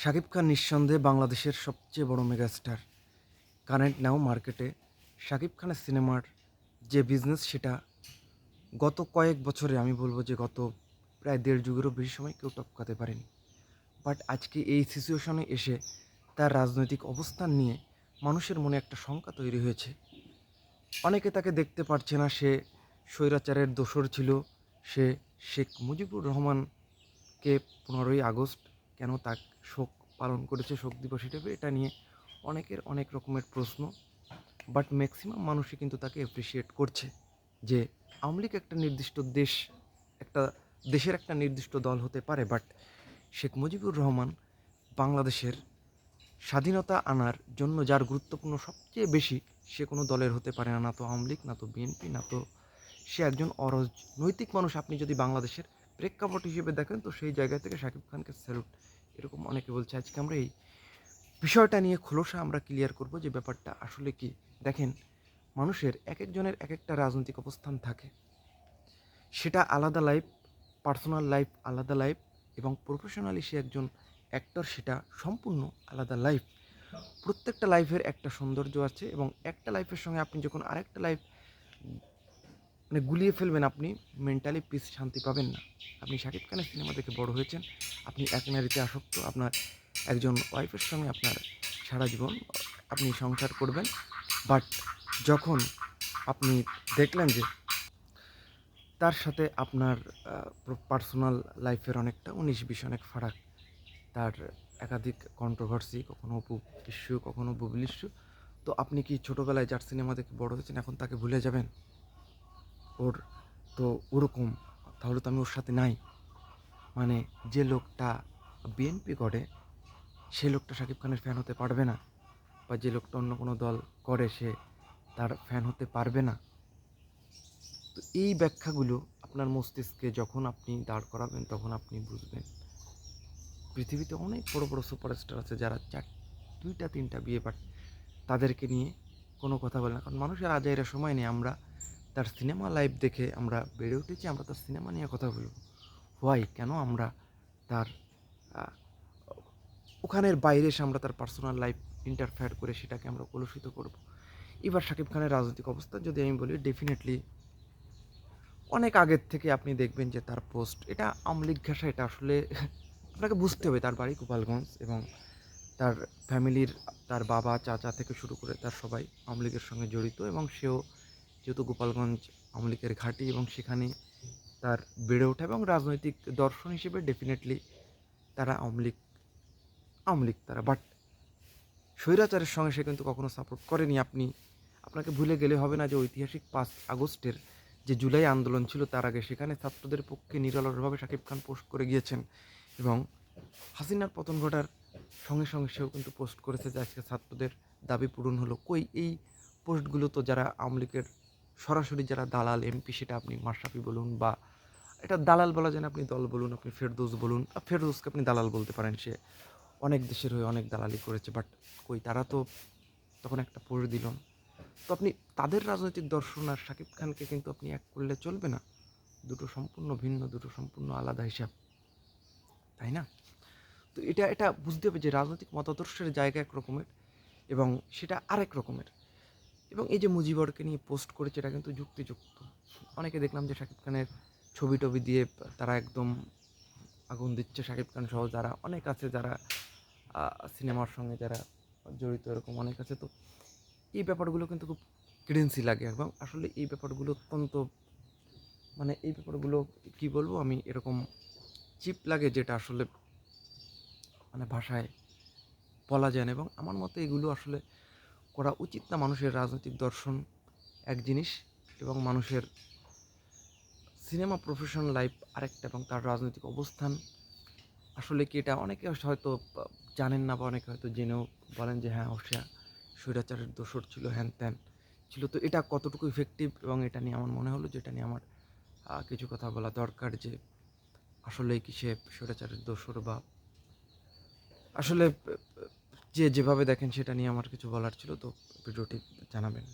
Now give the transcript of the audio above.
শাকিব খান নিঃসন্দেহে বাংলাদেশের সবচেয়ে বড় মেগাস্টার। কারেন্ট নাও মার্কেটে শাকিব খানের সিনেমার যে বিজনেস সেটা গত কয়েক বছরে আমি বলব যে গত প্রায় দেড় যুগেরও বেশি সময় কেউ টপকাতে পারেনি। বাট আজকে এই সিচুয়েশনে এসে তার রাজনৈতিক অবস্থান নিয়ে মানুষের মনে একটা শঙ্কা তৈরি হয়েছে। অনেকে তাকে দেখতে পারছে না, সে স্বৈরাচারের দোসর ছিল, সে শেখ মুজিবুর রহমানকে পনেরোই আগস্ট কেন তার শোক পালন করেছে শোক দিবস হিসেবে, এটা নিয়ে অনেকের অনেক রকমের প্রশ্ন। বাট ম্যাক্সিমাম মানুষই কিন্তু তাকে অ্যাপ্রিসিয়েট করছে যে আওয়ামী একটা নির্দিষ্ট দেশ, একটা দেশের একটা নির্দিষ্ট দল হতে পারে। বাট শেখ মুজিবুর রহমান বাংলাদেশের স্বাধীনতা আনার জন্য যার গুরুত্বপূর্ণ সবচেয়ে বেশি সে কোনো দলের হতে পারে না। না তো আওয়ামী লীগ, না তো বিএনপি, না তো সে একজন অরাজনৈতিক মানুষ। আপনি যদি বাংলাদেশের প্রেক্ষাপট হিসেবে দেখেন, তো সেই জায়গা থেকে শাকিব খানকে স্যালুট এরকম অনেকে বলছে, আজকে আমরা এই বিষয়টা নিয়ে খোলসা আমরা ক্লিয়ার করব যে ব্যাপারটা আসলে কি। দেখেন, মানুষের এক একজনের এক একটা রাজনৈতিক অবস্থান থাকে। সেটা আলাদা লাইফ পার্সোনাল লাইফ আলাদা লাইফ এবং প্রফেশনালি সে একজন অ্যাক্টর সেটা সম্পূর্ণ আলাদা লাইফ প্রত্যেকটা লাইফের একটা সৌন্দর্য আছে এবং একটা লাইফের সঙ্গে আপনি যখন আরেকটা লাইফ মানে গুলিয়ে ফেলবেন আপনি মেন্টালি পিস শান্তি পাবেন না। আপনি শাকিব খানের সিনেমা দেখে বড় হয়েছেন, আপনি এক নারীতে আসক্ত, আপনার একজন ওয়াইফের সঙ্গে আপনার সারা জীবন আপনি সংসার করবেন। বাট যখন আপনি দেখলেন যে তার সাথে আপনার পার্সোনাল লাইফের অনেকটা উনিশ বিশ অনেক ফারাক, তার একাধিক কন্ট্রোভার্সি কখনো ইস্যু কখনো বুবল ইস্যু তো আপনি কি ছোটোবেলায় যার সিনেমা দেখে বড় হয়েছেন, এখন তাকে ভুলে যাবেন? ওর তো ওরকম, তাহলে তো আমি ওর সাথে নাই। মানে যে লোকটা বিএনপি করে, সে লোকটা শাকিব খানের ফ্যান হতে পারবে না। বা যে লোকটা অন্য কোনো দল করে, সে তার ফ্যান হতে পারবে না। তো এই ব্যাখ্যাগুলো আপনার মস্তিষ্কে যখন আপনি দাঁড় করাবেন, তখন আপনি বুঝবেন। পৃথিবীতে অনেক বড় বড় সুপারস্টার আছে যারা চার, দুইটা, তিনটা বিয়ে বাট তাদেরকে নিয়ে কোনো কথা বলে না। কারণ মানুষের আজাইরা সময় নেই। আমরা তার সিনেমা লাইভ দেখে আমরা বেড়ে উঠেছি, আমরা তার সিনেমা নিয়ে কথা বলব। হোয়াই, কেন আমরা তার ওখানের বাইরে এসে আমরা তার পার্সোনাল লাইফ ইন্টারফেয়ার করে সেটাকে আমরা কলুষিত করব? এবার শাকিব খানের রাজনৈতিক অবস্থা, যদি আমি বলি ডেফিনেটলি অনেক আগের থেকে আপনি দেখবেন যে তার পোস্ট এটা আমলিক ঘাসা এটা আসলে আপনাকে বুঝতে হবে। তার বাড়ি গোপালগঞ্জ এবং তার ফ্যামিলির তার বাবা, চাচা থেকে শুরু করে তার সবাই আওয়ামী লীগের সঙ্গে জড়িত এবং সেও যেহেতু গোপালগঞ্জ আওয়ামী লীগের ঘাঁটি এবং সেখানে তার বেড়ে ওঠা এবং রাজনৈতিক দর্শন হিসেবে ডেফিনেটলি তারা আওয়ামী লীগ তারা। বাট স্বৈরাচারের সঙ্গে সে কিন্তু কখনো সাপোর্ট করেনি। আপনি, আপনাকে ভুলে গেলে হবে না যে ঐতিহাসিক পাঁচ আগস্টের যে জুলাই আন্দোলন ছিল, তার আগে সেখানে ছাত্রদের পক্ষে নিরলসভাবে শাকিব খান পোস্ট করে গিয়েছেন এবং হাসিনার পতন ঘটার সঙ্গে সঙ্গে সেও কিন্তু পোস্ট করেছে যে আজকে ছাত্রদের দাবি পূরণ হলো। কই এই পোস্টগুলো তো যারা আওয়ামী লীগের সরাসরি যারা দালাল এমপি সেটা আপনি মাশরাফি বলুন বা এটা দালাল বলা যায় না, আপনি দল বলুন, আপনি ফেরদৌস বলুন ফেরদৌসকে আপনি দালাল বলতে পারেন, সে অনেক দেশের হয়ে অনেক দালালি করেছে বাট কই তারা তো তখন একটা পোস্ট দিল তো আপনি তাদের রাজনৈতিক দর্শন আর শাকিব খানকে কিন্তু আপনি এক করলে চলবে না। দুটো সম্পূর্ণ ভিন্ন, দুটো সম্পূর্ণ আলাদা হিসাব। তাই না? তো এটা এটা বুঝতে হবে যে রাজনৈতিক মতাদর্শের জায়গা এক রকমের এবং সেটা আরেক রকমের। এবং এই যে মুজিবরকে নিয়ে পোস্ট করেছে, এটা কিন্তু যুক্তিযুক্ত। অনেকে দেখলাম যে শাকিব খানের ছবি টবি দিয়ে তারা একদম আগুন দিচ্ছে শাকিব খান সহ যারা, অনেক আছে যারা সিনেমার সঙ্গে যারা জড়িত এরকম অনেক আছে। তো এই ব্যাপারগুলো কিন্তু খুব ক্রিন্সি লাগে এবং আসলে এই ব্যাপারগুলো অত্যন্ত মানে এই ব্যাপারগুলো কি বলব, আমি এরকম চিপ লাগে যেটা আসলে মানে ভাষায় বলা যায় না। এবং আমার মতে এগুলো আসলে করা উচিত না মানুষের রাজনৈতিক দর্শন এক জিনিস এবং মানুষের সিনেমা প্রফেশন লাইফ আরেকটা এবং তার রাজনৈতিক অবস্থান। আসলে কি এটা অনেকে হয়তো জানেন না বা অনেকে হয়তো জেনেও বলেন যে হ্যাঁ অবশ্যই স্বৈরাচারের দোষর ছিল, হ্যান ত্যান ছিল। তো এটা কতটুকু ইফেক্টিভ এবং এটা নিয়ে আমার মনে হলো যে, এটা নিয়ে আমার কিছু কথা বলা দরকার যে আসলে কি সে স্বৈরাচারের দোষর বা আসলে যে যেভাবে দেখেন সেটা নিয়ে আমার কিছু বলার ছিল তো ভিডিওটি জানাবেন।